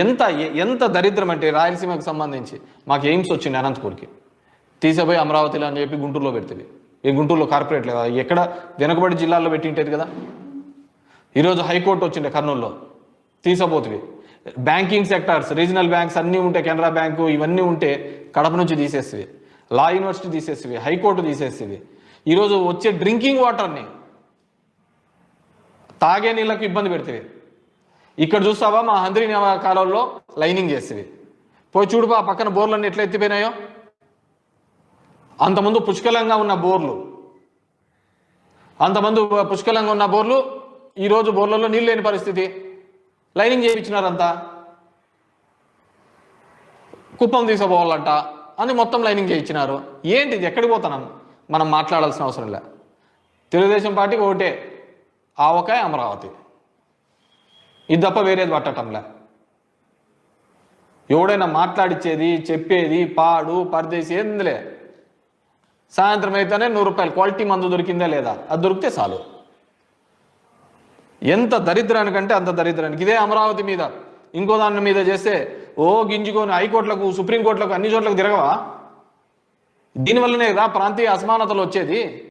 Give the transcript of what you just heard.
ఎంత ఎంత దరిద్రం అంటే రాయలసీమకు సంబంధించి మాకు ఎయిమ్స్ వచ్చింది అనంతపూర్కి తీసేపోయి అమరావతిలో అని చెప్పి గుంటూరులో పెడుతుంది ఈ గుంటూరులో కార్పొరేట్ లేదా? ఎక్కడ? వెనుకబడి జిల్లాల్లో పెట్టింటేది కదా. ఈరోజు హైకోర్టు వచ్చిండే కర్నూలులో. తీసపోతుంది. బ్యాంకింగ్ సెక్టార్స్ రీజనల్ బ్యాంక్స్ అన్నీ ఉంటాయి కెనరా బ్యాంకు ఇవన్నీ ఉంటే కడప నుంచి తీసేస్తుంది లా యూనివర్సిటీ తీసేస్తుంది హైకోర్టు తీసేస్తుంది ఈరోజు వచ్చే డ్రింకింగ్ వాటర్ని తాగే నీళ్ళకు ఇబ్బంది పెడుతుంది. ఇక్కడ చూస్తావా మా హంద్రి కాలంలో లైనింగ్ చేస్తుంది పోయి చూడు బా పక్కన బోర్లన్నీ ఎట్లా ఎత్తిపోయినాయో. అంతమంది పుష్కలంగా ఉన్న బోర్లు. అంతమంది పుష్కలంగా ఉన్న బోర్లు ఈరోజు బోర్లలో నీళ్ళు లేని పరిస్థితి. లైనింగ్ చేయించినారంతా. కుప్పం తీసుకుపోవాలంట అని మొత్తం లైనింగ్ చేయించినారు. ఏంటి ఇది ఎక్కడికి పోతున్నాం? మనం మాట్లాడాల్సిన అవసరం లే. తెలుగుదేశం పార్టీకి ఒకటే ఆవకాయ అమరావతి. ఇది తప్ప వేరేది పట్టటంలే. ఎవడైనా మాట్లాడిచ్చేది చెప్పేది పాడు పరదేశి ఏందిలే. సాయంత్రం అయితేనే నూరు రూపాయలు క్వాలిటీ మందు దొరికిందా లేదా? అది దొరికితే చాలు. ఎంత దరిద్రానికంటే అంత దరిద్రానికి. ఇదే అమరావతి మీద. ఇంకో దాని మీద చేస్తే ఓ గింజుకొని హైకోర్టులకు సుప్రీంకోర్టులకు అన్ని చోట్లకు తిరగవా? దీనివల్లనే కదా ప్రాంతీయ అసమానతలు వచ్చేది.